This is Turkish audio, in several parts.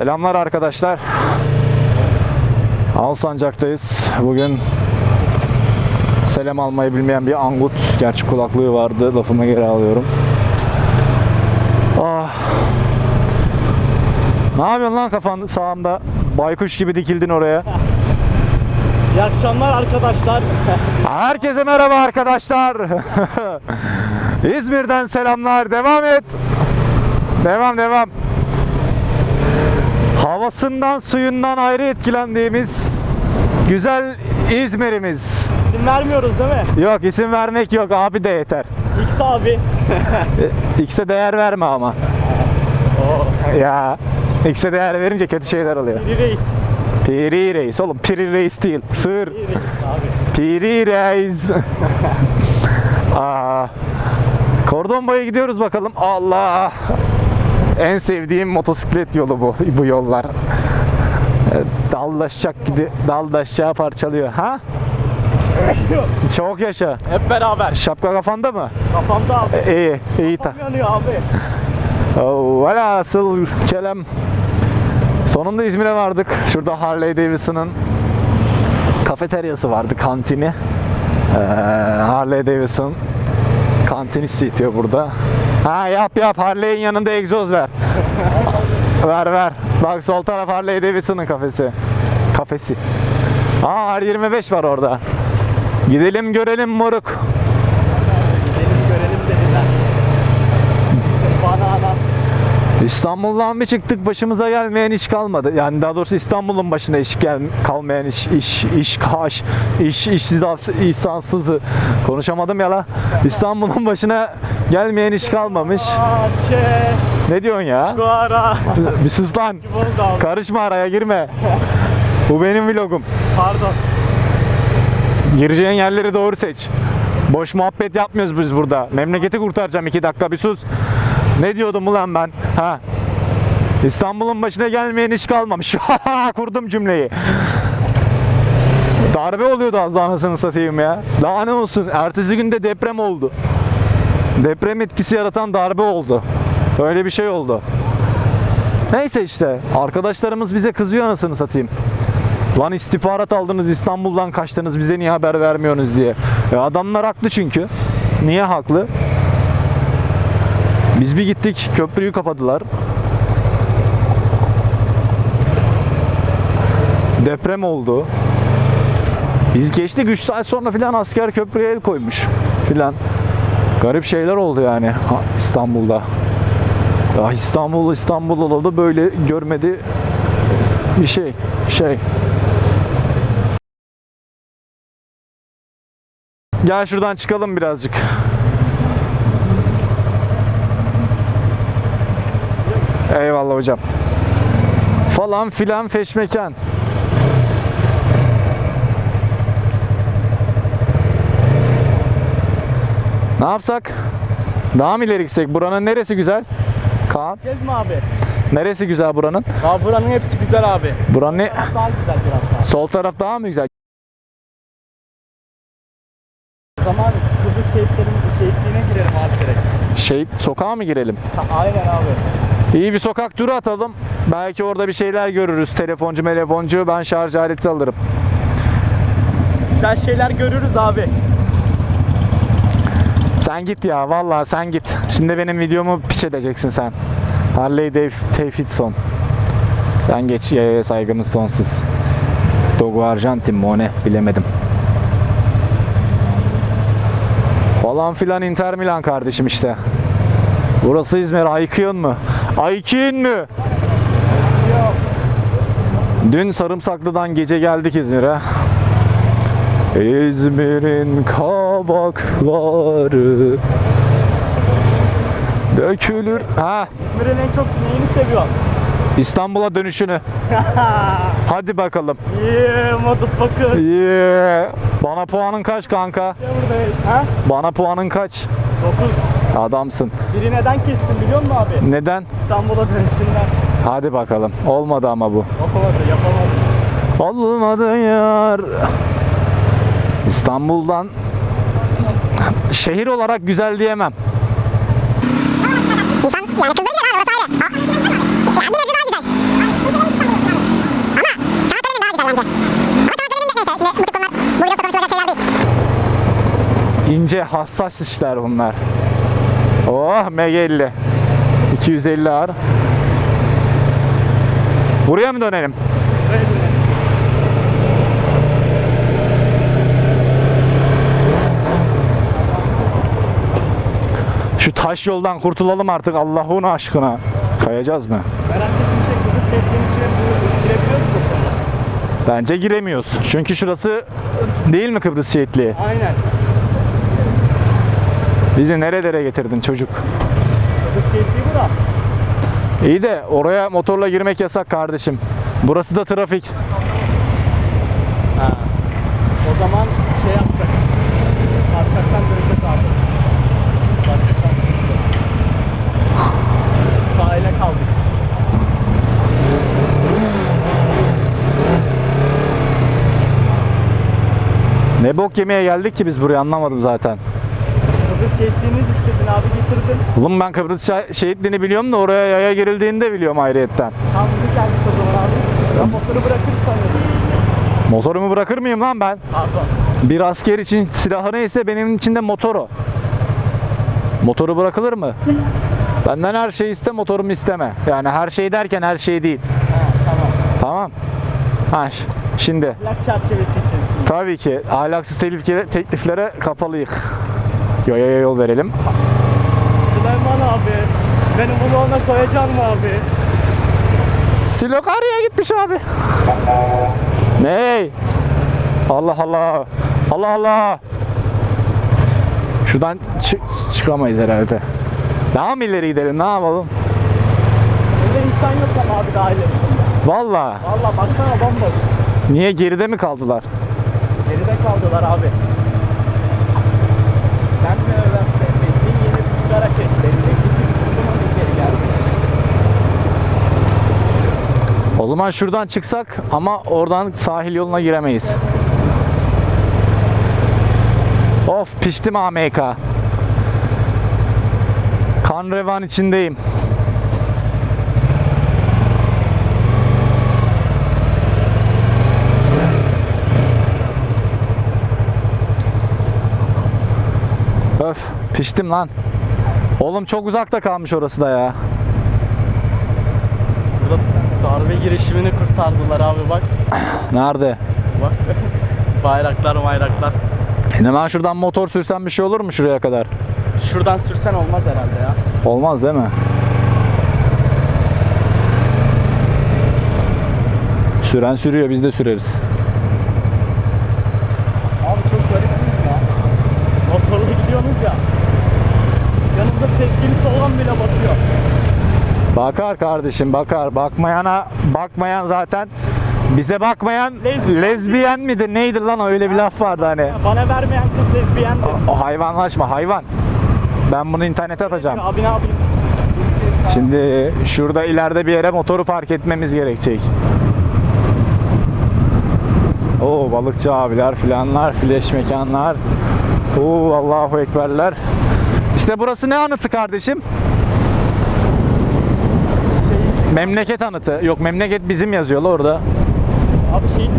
Selamlar arkadaşlar. Alsancak'tayız. Bugün selam almayı bilmeyen bir angut. Gerçi kulaklığı vardı. Lafımı geri alıyorum. Ah. Ne yapıyorsun lan kafan sağımda? Baykuş gibi dikildin oraya. İyi akşamlar arkadaşlar. Herkese merhaba arkadaşlar. İzmir'den selamlar. Devam et. Devam devam. Havasından suyundan ayrı etkilendiğimiz güzel İzmir'imiz. İsim vermiyoruz değil mi? Yok isim vermek yok abi de yeter. X abi. X'e değer verme ama. Ya X'e değer verince kötü şeyler oluyor. Biri reis. Piri reis oğlum piri reis değil. Sığır. Biri reis abi. Piri reis. Aa, Kordon boya gidiyoruz bakalım. Allah. En sevdiğim motosiklet yolu bu. Bu yollar. Ee, Daldaşacak gidi, daldaşacağı parçalıyor. Ha? Çok yaşa. Hep beraber. Şapka kafanda mı? Kafamda abi. E, iyi, iyi ta. Kafam yanıyor abi. Velhasıl kelam. Sonunda İzmir'e vardık. Şurada Harley Davidson'ın kafeteryası vardı, kantini. Ee, Harley Davidson kantini işletiyor burada. Ha yap yap Harley'in yanında egzoz ver. ver ver. Bak sol taraf Harley Davidson'ın kafesi. Kafesi. Aa R25 var orada. Gidelim görelim moruk. Gidelim görelim dediler. Bana ana. İstanbul'dan bir çıktık başımıza gelmeyen iş kalmadı. Yani daha doğrusu İstanbul'un başına iş gel kalmayan iş iş iş kaş iş işsiz insansızı konuşamadım ya la. İstanbul'un başına gelmeyen iş kalmamış. Ne diyorsun ya? Bir sus lan. Karışma araya girme. Bu benim vlogum. Pardon. Gireceğin yerleri doğru seç. Boş muhabbet yapmıyoruz biz burada. Memleketi kurtaracağım iki dakika bir sus. Ne diyordum ulan ben? Ha. İstanbul'un başına gelmeyen iş kalmamış. Kurdum cümleyi. Darbe oluyordu az daha anasını satayım ya. Daha ne olsun? Ertesi günde deprem oldu. Deprem etkisi yaratan darbe oldu. Öyle bir şey oldu. Neyse işte. Arkadaşlarımız bize kızıyor anasını satayım. Lan istihbarat aldınız İstanbul'dan kaçtınız bize niye haber vermiyorsunuz diye. E adamlar haklı çünkü. Niye haklı? Biz bir gittik köprüyü kapadılar. Deprem oldu. Biz geçtik 3 saat sonra filan asker köprüye el koymuş filan. Garip şeyler oldu yani ha, İstanbul'da. Ya İstanbul İstanbul olalı böyle görmedi bir şey şey. Gel şuradan çıkalım birazcık. Eyvallah hocam. Falan filan feşmekan. Ne yapsak? Daha mı ileri gitsek? Buranın neresi güzel? Kaan. Gezme abi. Neresi güzel buranın? Ya buranın hepsi güzel abi. Buranın ne? Daha güzel biraz daha. Sol taraf daha mı güzel? O zaman Kıbrıs şehitlerin şehitliğine girelim abi direkt. Şey, sokağa mı girelim? Ha, Aynen abi. İyi bir sokak turu atalım. Belki orada bir şeyler görürüz. Telefoncu, telefoncu. Ben şarj aleti alırım. Güzel şeyler görürüz abi. Sen git ya. Vallahi sen git. Şimdi benim videomu piç edeceksin sen. Harley Dave- Davidson. Sen geç yayaya saygımız sonsuz. Dogo Arjantin mi o ne? Bilemedim. Falan filan Inter Milan kardeşim işte. Burası İzmir. Aykıyın mu? Aykıyın mı? Dün Sarımsaklı'dan gece geldik İzmir'e. İzmir'in kavakları dökülür. Ha, İzmir'in en çok neyini seviyorsun? İstanbul'a dönüşünü. Hadi bakalım. Yeah motherfucker. Yeah. Bana puanın kaç kanka? Bana puanın kaç? 9. Adamsın. Biri neden kestin biliyor musun abi? Neden? İstanbul'a dönüşünden. Hadi bakalım. Olmadı ama bu. Yapamadı yapamadı. Olmadı yar. İstanbul'dan şehir olarak güzel diyemem. İnsan yani kızları. İnce hassas işler bunlar. Oh MG50. 250 ağır. Buraya mı dönelim? Buraya dönelim. Şu taş yoldan kurtulalım artık Allah'ın aşkına. Kayacağız mı? Bence giremiyoruz. Çünkü şurası değil mi Kıbrıs şehitliği? Aynen. Bizi nerelere getirdin çocuk? İyi de oraya motorla girmek yasak kardeşim. Burası da trafik. Ha. O zaman şey yaptık. Arkadan döneceğiz abi. Arkadan döneceğiz. Sahile kaldık. Ne bok yemeye geldik ki biz buraya anlamadım zaten. Kıbrıs şehitliğini istedin abi getirdin. Oğlum ben Kıbrıs şehitliğini biliyorum da oraya yaya girildiğini de biliyorum ayrıyetten. Tam bir geldik o zaman abi. Ben motoru bırakır sanıyordum. Motorumu bırakır mıyım lan ben? Pardon. Bir asker için silahı neyse benim için de motoru. Motoru bırakılır mı? Benden her şeyi iste motorumu isteme. Yani her şey derken her şey değil. Ha tamam. Tamam. Ha şimdi Plak çerçevesi için. tabii ki ahlaksız tekliflere kapalıyız. Yoyaya yol verelim. Süleyman abi. Benim bunu ona koyacağım mı abi? Silokarya'ya gitmiş abi. Ney? Allah Allah. Allah Allah. Şuradan çı- çıkamayız herhalde. Daha mı ileri gidelim ne yapalım? Öyle insan yok ama abi daha ilerisinde. Valla. Valla baksana bomboş. Niye geride mi kaldılar? Geride kaldılar abi. Ben mi öğrenseydim yeni bir sigara keşfettim. Gittim ama geri geldim. O zaman şuradan çıksak ama oradan sahil yoluna giremeyiz. Of piştim AMK. Kan revan içindeyim. Öf piştim lan. Oğlum çok uzakta kalmış orası da ya. Burada darbe girişimini kurtardılar abi bak. Nerede? Bak. bayraklar bayraklar. Hemen şuradan motor sürsem bir şey olur mu şuraya kadar? Şuradan sürsen olmaz herhalde ya. Olmaz değil mi? Süren sürüyor biz de süreriz. Abi çok garip değil mi ya? Motorla gidiyorsunuz ya. Yanımda sevgilisi olan bile batıyor. Bakar kardeşim bakar. Bakmayana bakmayan zaten bize bakmayan Lezbiyen. lezbiyen midir neydi lan öyle bir laf vardı hani. Bana vermeyen kız lezbiyendi. O hayvanlaşma hayvan. Ben bunu internete atacağım. Abi ne yapayım? Şimdi şurada ileride bir yere motoru park etmemiz gerekecek. Oo balıkçı abiler filanlar, fleş mekanlar. Oo Allahu ekberler. İşte burası ne anıtı kardeşim? Memleket anıtı. Yok memleket bizim yazıyor la orada. abi şey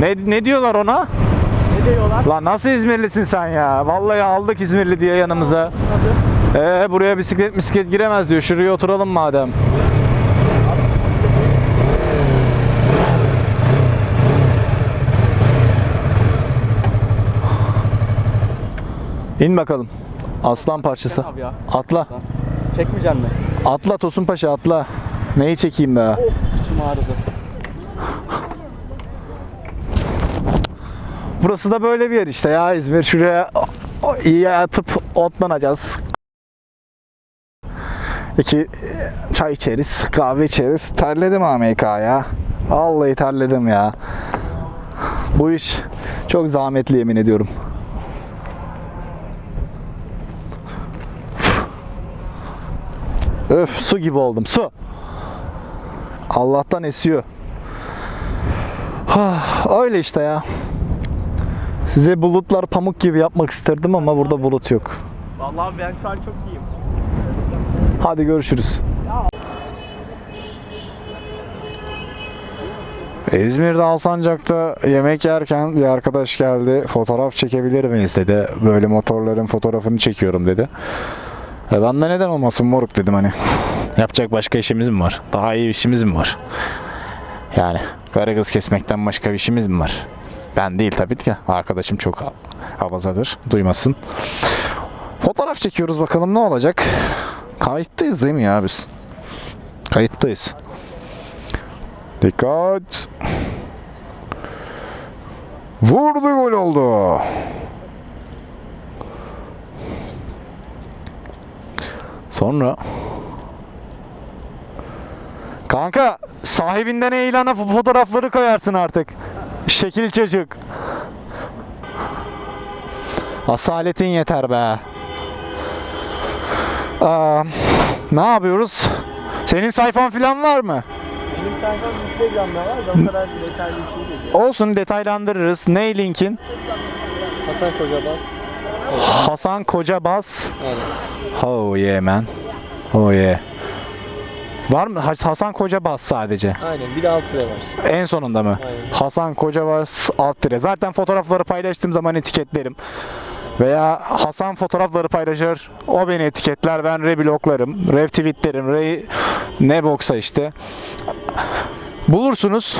Ne, ne diyorlar ona? ne diyorlar? Lan nasıl İzmirlisin sen ya? Vallahi aldık İzmirli diye yanımıza. Ee buraya bisiklet bisiklet giremez diyor. Şuraya oturalım madem. İn bakalım. Aslan parçası. Atla. Çekmeyecek mi? Atla Tosun Paşa atla. Neyi çekeyim be? Of dişim ağrıdı. Burası da böyle bir yer işte ya İzmir. Şuraya iyi atıp otlanacağız. İki çay içeriz, kahve içeriz. Terledim AMK ya. Vallahi terledim ya. Bu iş çok zahmetli yemin ediyorum. Öf su gibi oldum su. Allah'tan esiyor. Öyle işte ya. Size bulutlar pamuk gibi yapmak isterdim ama burada bulut yok. Vallahi ben şu an çok iyiyim. Hadi görüşürüz. İzmir'de Alsancak'ta yemek yerken bir arkadaş geldi. Fotoğraf çekebilir miyiz dedi. Böyle motorların fotoğrafını çekiyorum dedi. E ben de neden olmasın moruk dedim hani. Yapacak başka işimiz mi var? Daha iyi işimiz mi var? Yani karı kız kesmekten başka bir işimiz mi var? Ben değil tabii ki. Arkadaşım çok havazadır. Duymasın. Fotoğraf çekiyoruz bakalım ne olacak? Kayıttayız değil mi ya biz? Kayıttayız. Dikkat. Vurdu gol oldu. Sonra Kanka sahibinden fo- fotoğrafları koyarsın artık. Şekil çocuk. Asaletin yeter be. Aa, ne yapıyoruz? Senin sayfan falan var mı? Benim sayfam Instagram'da var da o kadar detaylı bir şey değil. Olsun detaylandırırız. Ne linkin? Hasan Kocabas. Hasan Kocabas. Aynen. Oh yeah man. Oh yeah. Var mı? Has- Hasan Kocabas sadece. Aynen bir de alt tire var. En sonunda mı? Aynen. Hasan Kocabas alt tire. Zaten fotoğrafları paylaştığım zaman etiketlerim. Veya Hasan fotoğrafları paylaşır. O beni etiketler. Ben rebloklarım. Rev tweetlerim. Re... Ne boksa işte. Bulursunuz.